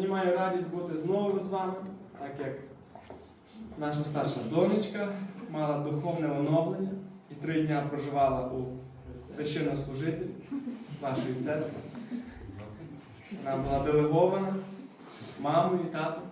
Сьогодні маю радість бути знову з вами, так як наша старша донечка мала духовне оновлення і три дня проживала у священнослужителі нашої церкви. Вона була делегована мамою і татом.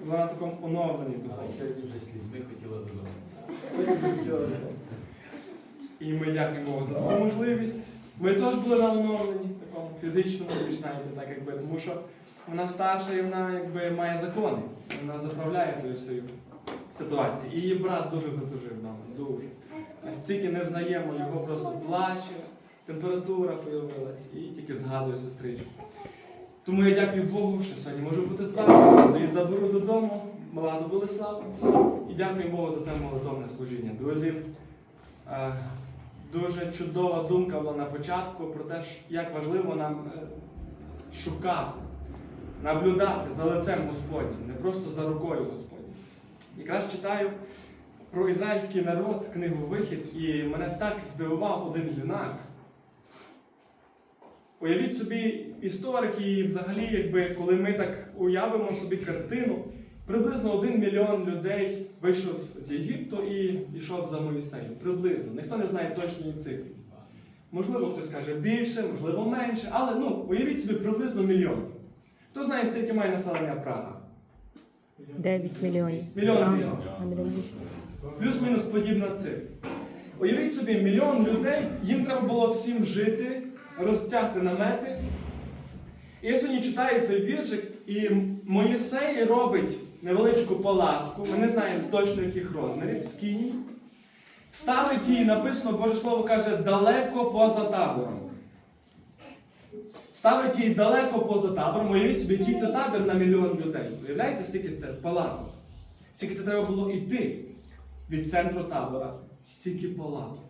І була на такому оновленні духовному. сьогодні вже слізьми хотіла додому. Сьогодні хотіла додому. І ми дякуємо за можливість. Ми теж були на оновленні, такому фізичному, знаєте, так якби, тому що вона старша і вона якби має закони. Вона заправляє тою всією ситуацією. І її брат дуже затужив нам, дуже. Настільки не взнаємо, його просто плаче, температура появилась і тільки згадує сестричку. Тому я дякую Богу, що сьогодні можу бути з вами. І заберу додому, Младу Болеславу. І дякую Богу за це молитовне служіння. Друзі, е, дуже чудова думка була на початку про те, як важливо нам е, шукати, наблюдати за лицем Господнім, не просто за рукою Господнім. Якраз читаю про ізраїльський народ, книгу Вихід, і мене так здивував один юнак. Уявіть собі, історики, і взагалі, якби, коли ми так уявимо собі картину, приблизно один мільйон людей вийшов з Єгипту і йшов за Моїсеєм. Приблизно. Ніхто не знає точної цифри. Можливо, хтось каже більше, можливо, менше, але ну, уявіть собі приблизно мільйон. Хто знає, скільки має населення Прага? 9 мільйонів. Мільйон двісті. Плюс-мінус подібна цифра. Уявіть собі, мільйон людей, їм треба було всім жити, розтягти намети. І я сьогодні читаю цей віршик, і Моїсей робить невеличку палатку, ми не знаємо точно яких розмірів, скині. Ставить її, написано, Боже Слово каже, далеко поза табором. Ставить її далеко поза табором. Уявіть собі, який це табір на мільйон людей. Уявляєте, скільки це палаток? Скільки це треба було йти від центру табора, стільки палаток.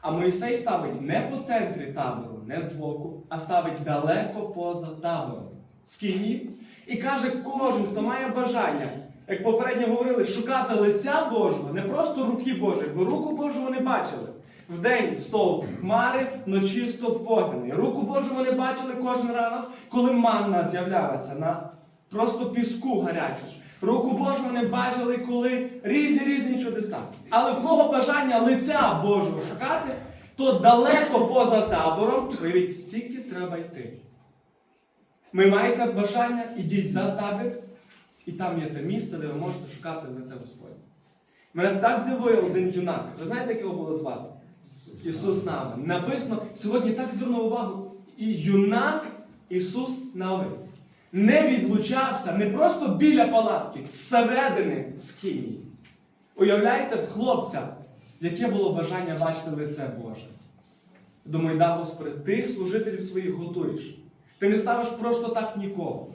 А Моїсей ставить не по центрі табору, не збоку, а ставить далеко поза табором. Скині. І каже, кожен, хто має бажання, як попередньо говорили, шукати лиця Божого, не просто руки Божої, бо руку Божу вони бачили. Вдень стовп хмари, вночі стовп вогняний. Руку Божу вони бачили кожен ранок, коли манна з'являлася на просто піску гарячому. Руку Божу вони бачили, коли різні різні чудеса. Але в кого бажання лиця Божого шукати, то далеко поза табором, уявіть, стільки треба йти. Ми маєте бажання, ідіть за табір, і там є те місце, де ви можете шукати лице Господнє. Мене так дивує один юнак. Ви знаєте, як його було звати? Ісус Навин. Написано, сьогодні так звернув увагу. І юнак Ісус Навин. Не відлучався не просто біля палатки, зсередини скині. Уявляєте, в хлопця, яке було бажання бачити лице Боже. Думаю, да, Господи, ти служителів своїх готуєш. Ти не ставиш просто так нікого.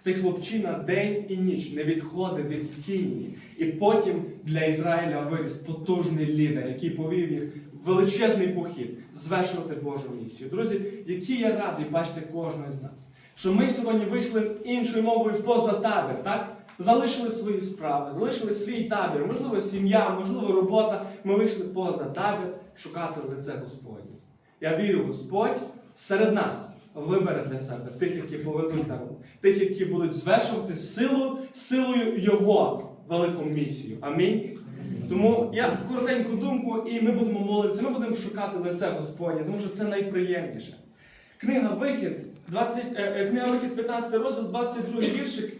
Цей хлопчина день і ніч не відходив від скині. І потім для Ізраїля виріс потужний лідер, який повів їх в величезний похід звершувати Божу місію. Друзі, які я радий бачити кожного з нас, що ми сьогодні вийшли іншою мовою поза табір, так? Залишили свої справи, залишили свій табір, можливо, сім'я, можливо, робота. Ми вийшли поза табір шукати лице Господнє. Я вірю, Господь серед нас вибере для себе тих, які поведуть народ, тих, які будуть звершувати силу, силою Його велику місію. Амінь. Тому я коротеньку думку, і ми будемо молитися, ми будемо шукати лице Господнє, тому що це найприємніше. Книга Вихід, 20, е, е, книга Вихід 15 розділ, 22 віршик.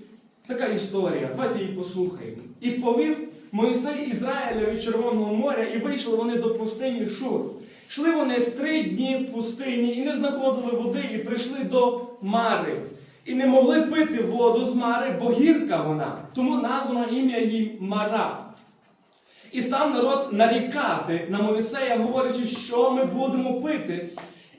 Така історія. Давайте її послухаємо. І повів Моїсей Ізраїля від Червоного моря, і вийшли вони до пустині Шур. Йшли вони три дні в пустині і не знаходили води, і прийшли до Мари. І не могли пити воду з Мари, бо гірка вона. Тому названо ім'я їй Мара. І став народ нарікати на Моїсея, говорячи, що ми будемо пити.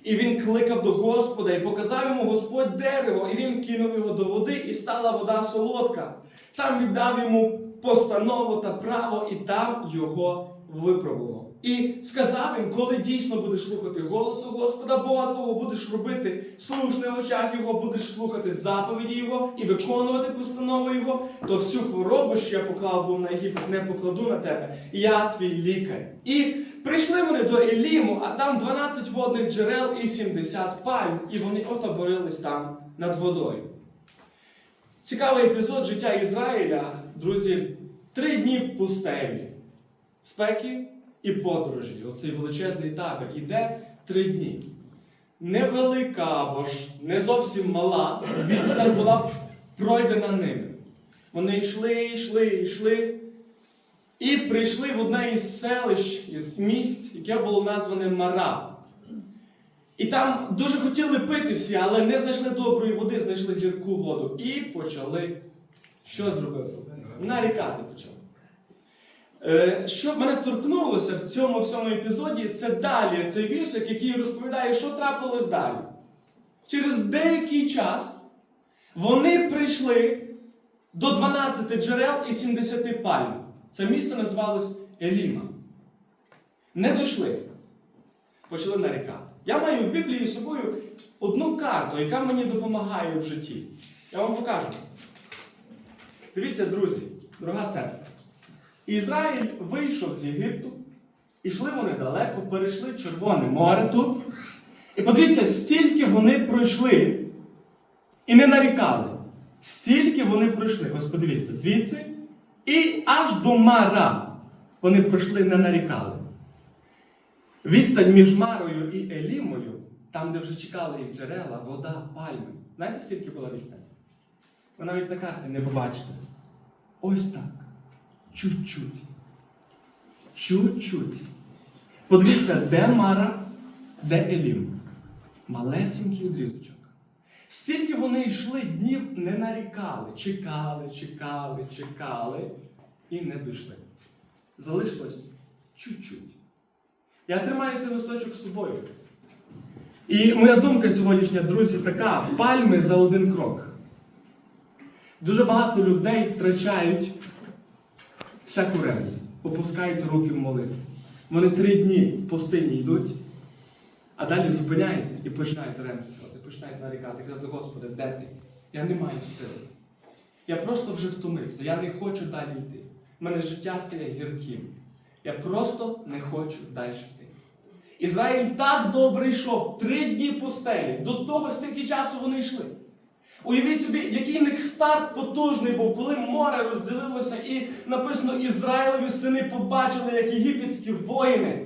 І він кликав до Господа і показав йому Господь дерево, і він кинув його до води, і стала вода солодка. Там віддав йому постанову та право, і там його випробував. І сказав їм, коли дійсно будеш слухати голосу Господа Бога Твого, будеш робити слушне очах Його, будеш слухати заповіді Його і виконувати постанову Його, то всю хворобу, що я поклав був на Єгипет, не покладу на тебе. Я твій лікар. І прийшли вони до Еліму, а там 12 водних джерел і 70 пальм, і вони отоборились там над водою. Цікавий епізод життя Ізраїля, друзі, три дні пустелі, спеки і подорожі. Оцей величезний табір іде три дні. Невелика або ж не зовсім мала відстань була пройдена ними. Вони йшли, йшли, йшли. І прийшли в одне із селищ, із міст, яке було назване Мара. І там дуже хотіли пити всі, але не знайшли доброї води, знайшли гірку воду. І почали. Що зробили? Нарікати почали. Е, Що мене торкнулося в цьому всьому епізоді, це далі цей віршик, який розповідає, що трапилось далі. Через деякий час вони прийшли до 12 джерел і 70 пальм. Це місце називалось Еліма. Не дійшли. Почали нарікати. Я маю в Біблії з собою одну карту, яка мені допомагає в житті. Я вам покажу. Дивіться, друзі, дорога церква. Ізраїль вийшов з Єгипту, ішли вони далеко, перейшли Червоне море тут. І подивіться, стільки вони пройшли і не нарікали. Стільки вони пройшли. Ось подивіться, звідси. І аж до Мара вони пройшли, не нарікали. Відстань між Марою і Елімою, там, де вже чекали їх джерела, вода, пальми. Знаєте, скільки була відстань? Ви навіть на карті не побачите. Ось так. Чуть-чуть. Чуть-чуть. Подивіться, де Мара, де Елім. Малесенький відрізочок. Стільки вони йшли днів, не нарікали, чекали, чекали, чекали і не дійшли. Залишилось чуть-чуть. Я тримаю цей листочок з собою. І моя думка сьогоднішня, друзі, така: пальми за один крок. Дуже багато людей втрачають всяку ревність, опускають руки в молитві. Вони три дні в пустині йдуть, а далі зупиняються і починають ремствувати, починають нарікати, казати, Господи, де ти? Я не маю сили. Я просто вже втомився, я не хочу далі йти. У мене життя стає гірким. Я просто не хочу далі йти. Ізраїль так добре йшов, три дні пустелі, до того стільки часу вони йшли. Уявіть собі, який в них старт потужний був, коли море розділилося, і написано, Ізраїлеві сини побачили, як єгипетські воїни.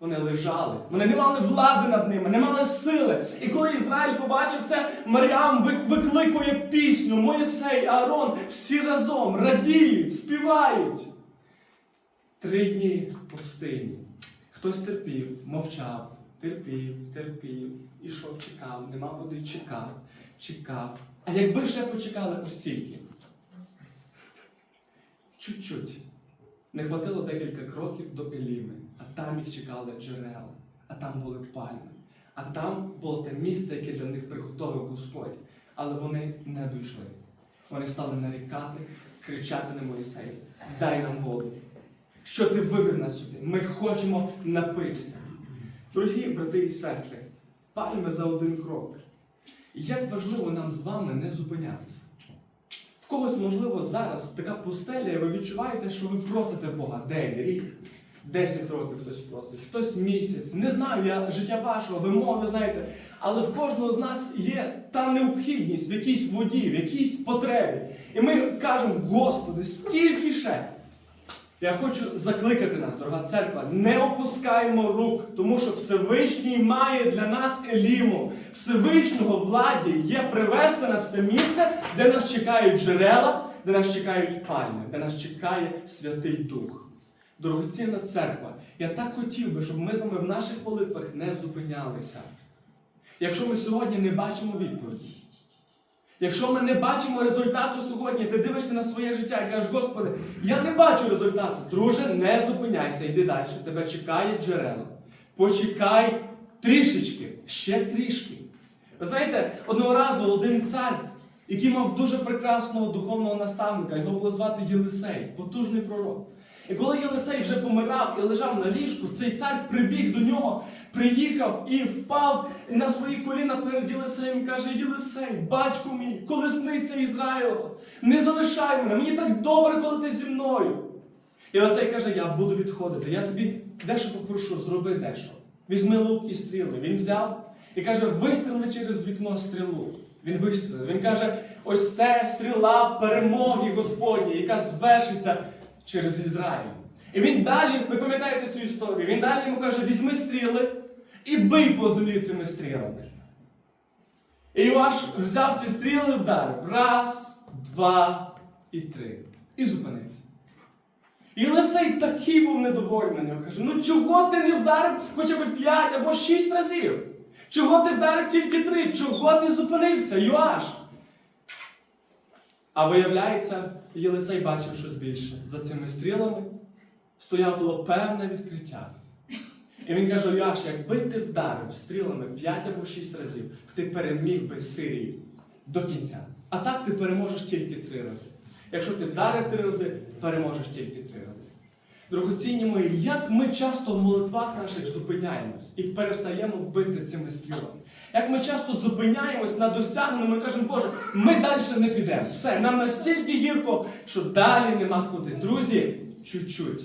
Вони лежали, вони не мали влади над ними, не мали сили. І коли Ізраїль побачив це, Маріам викликує пісню, Моїсей, Аарон, всі разом радіють, співають. Три дні пустині. Хтось терпів, мовчав, терпів, терпів, ішов, чекав, нема води, чекав, чекав. А якби ще почекали постільки? Чуть-чуть. Не хватило декілька кроків до Еліми, а там їх чекали джерела, а там були пальми, а там було те місце, яке для них приготовив Господь. Але вони не дійшли. Вони стали нарікати, кричати на Моїсей, дай нам воду. Що ти вивів нас сюди? Ми хочемо напитися. Дорогі брати і сестри, пальми за один крок. І Як важливо нам з вами не зупинятися. В когось, можливо, зараз така пустеля, і ви відчуваєте, що ви просите Бога день, рік, 10 років хтось просить, хтось місяць. Не знаю я життя вашого, вимоги, знаєте, але в кожного з нас є та необхідність в якійсь воді, в якійсь потребі. І ми кажемо, Господи, стільки ще. Я хочу закликати нас, дорога церква, не опускаймо рук, тому що Всевишній має для нас еліму. Всевишнього владі є привести нас в те місце, де нас чекають джерела, де нас чекають пальми, де нас чекає Святий Дух. Дорогоцінна церква, я так хотів би, щоб ми з вами в наших молитвах не зупинялися. Якщо ми сьогодні не бачимо відповіді, Якщо ми не бачимо результату сьогодні, ти дивишся на своє життя і кажеш, Господи, я не бачу результату. Друже, не зупиняйся, йди далі. Тебе чекає джерело. Почекай трішечки, ще трішки. Ви знаєте, одного разу один цар, який мав дуже прекрасного духовного наставника, його було звати Єлисей, потужний пророк. І коли Єлисей вже помирав і лежав на ліжку, цей цар прибіг до нього, приїхав і впав на свої коліна перед Єлисеєм каже: Єлисей, батько мій, колесниця Ізраїла, не залишай мене, мені так добре, коли ти зі мною. Єлисей каже: Я буду відходити, я тобі дещо попрошу, зроби дещо. Візьми лук і стріли. Він взяв і каже: вистріли через вікно стрілу. Він вистрілив. Він каже: ось це стріла перемоги Господньої, яка звершиться через Ізраїль. І він далі, ви пам'ятаєте цю історію? Він далі йому каже: візьми стріли і бий по землі цими стрілами. І Йоаш взяв ці стріли, вдарив. Раз, два і три. І зупинився. І Лисей такий був недовольний нього. Каже: ну чого ти не вдарив хоча б п'ять або шість разів? Чого ти вдарив тільки три? Чого ти зупинився, Йоаш? А виявляється, Єлисей бачив щось більше. За цими стрілами стояло певне відкриття. І він каже: Йоаш, якби ти вдарив стрілами п'ять або шість разів, ти переміг би Сирію до кінця. А так ти переможеш тільки три рази. Якщо ти вдарив три рази, переможеш тільки три рази. Дорогоцінні мої, як ми часто в молитвах наших зупиняємось і перестаємо бити цими стрілами. Як ми часто зупиняємось на досягненому і кажемо, Боже, ми далі не підемо. Все, нам настільки гірко, що далі нема куди. Друзі, чуть-чуть.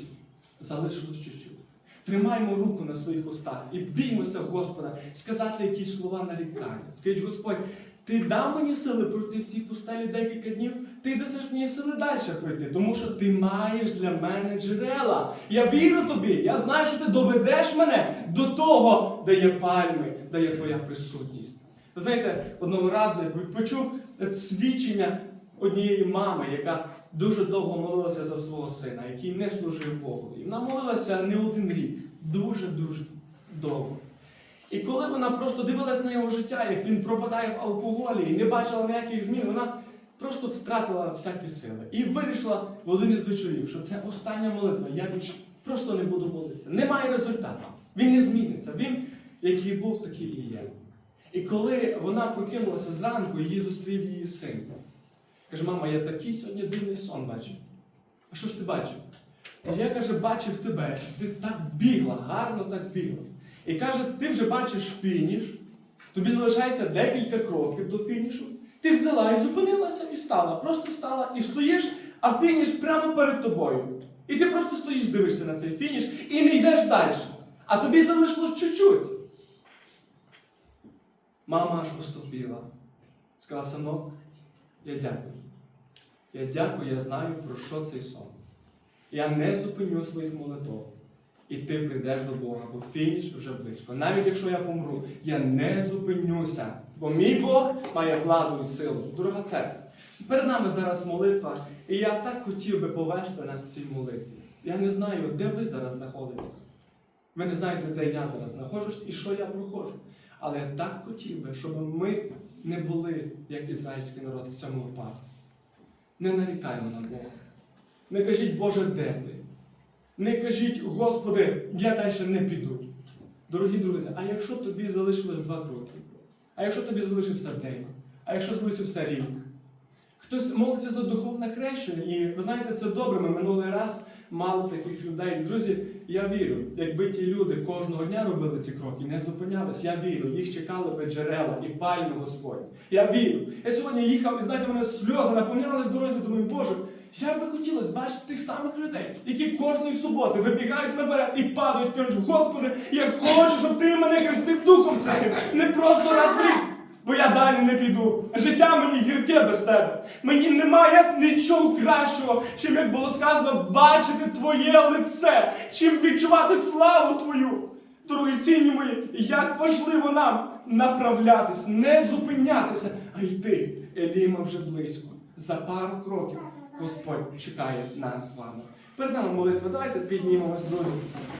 Залишилось чуть-чуть. Тримаймо руку на своїх устах і біймося Господа, сказати якісь слова нарікання. Скажіть, Господь, ти дав мені сили пройти в цій пустелі декілька днів, ти дасиш мені сили далі пройти, тому що ти маєш для мене джерела. Я вірю тобі, я знаю, що ти доведеш мене до того, де є пальми, де є твоя присутність. Ви знаєте, одного разу я почув свідчення однієї мами, яка дуже довго молилася за свого сина, який не служив Богу. І вона молилася не один рік, дуже-дуже довго. І коли вона просто дивилась на його життя, як він пропадає в алкоголі і не бачила ніяких змін, вона просто втратила всякі сили. І вирішила в один із вечорів, що це остання молитва. Я більше просто не буду молитися. Немає результату. Він не зміниться. Він, який був, такий і є. І коли вона прокинулася зранку, її зустрів її син. Каже, мама, я такий сьогодні дивний сон бачив. А що ж ти бачив? Я каже, бачив тебе, що ти так бігла, гарно так бігла. І каже, ти вже бачиш фініш, тобі залишається декілька кроків до фінішу. Ти взяла і зупинилася і стала. Просто стала і стоїш, а фініш прямо перед тобою. І ти просто стоїш, дивишся на цей фініш і не йдеш далі. А тобі залишилось чуть-чуть. Мама аж поступила. Сказала, синок, я дякую. Я дякую, я знаю, про що цей сон. Я не зупиню своїх молитов. І ти прийдеш до Бога, бо фініш вже близько. Навіть якщо я помру, я не зупинюся, бо мій Бог має владу і силу. Дорога церква. Перед нами зараз молитва, і я так хотів би повести нас в цій молитві. Я не знаю, де ви зараз знаходитесь. Ви не знаєте, де я зараз знаходжусь і що я проходжу. Але я так хотів би, щоб ми не були як ізраїльський народ в цьому випадку. Не нарікаємо на Бога. Не кажіть, Боже, де ти? Не кажіть, Господи, я далі не піду. Дорогі друзі, а якщо тобі залишилось два кроки? А якщо тобі залишився день? А якщо залишився рік? Хтось молиться за духовне хрещення, і ви знаєте, це добре. Ми минулий раз мали таких людей. Друзі, я вірю, якби ті люди кожного дня робили ці кроки, не зупинялись, я вірю, їх чекали би джерела і пальми Господь. Я вірю. Я сьогодні їхав, і знаєте, мене сльози наповняли в дорозі, думаю, Боже, я би хотілося бачити тих самих людей, які кожної суботи вибігають наперед і падають, кажуть, Господи, я хочу, щоб ти мене хрестив Духом Святим, не просто раз в рік. Бо я далі не піду. Життя мені гірке без тебе. Мені немає нічого кращого, чим як було сказано, бачити твоє лице, чим відчувати славу твою. Дорогоцінні мої, як важливо нам направлятись, не зупинятися, а йти. Еліма вже близько. За пару кроків Господь чекає нас з вами. Перед нами молитва. Давайте піднімемось, друзі.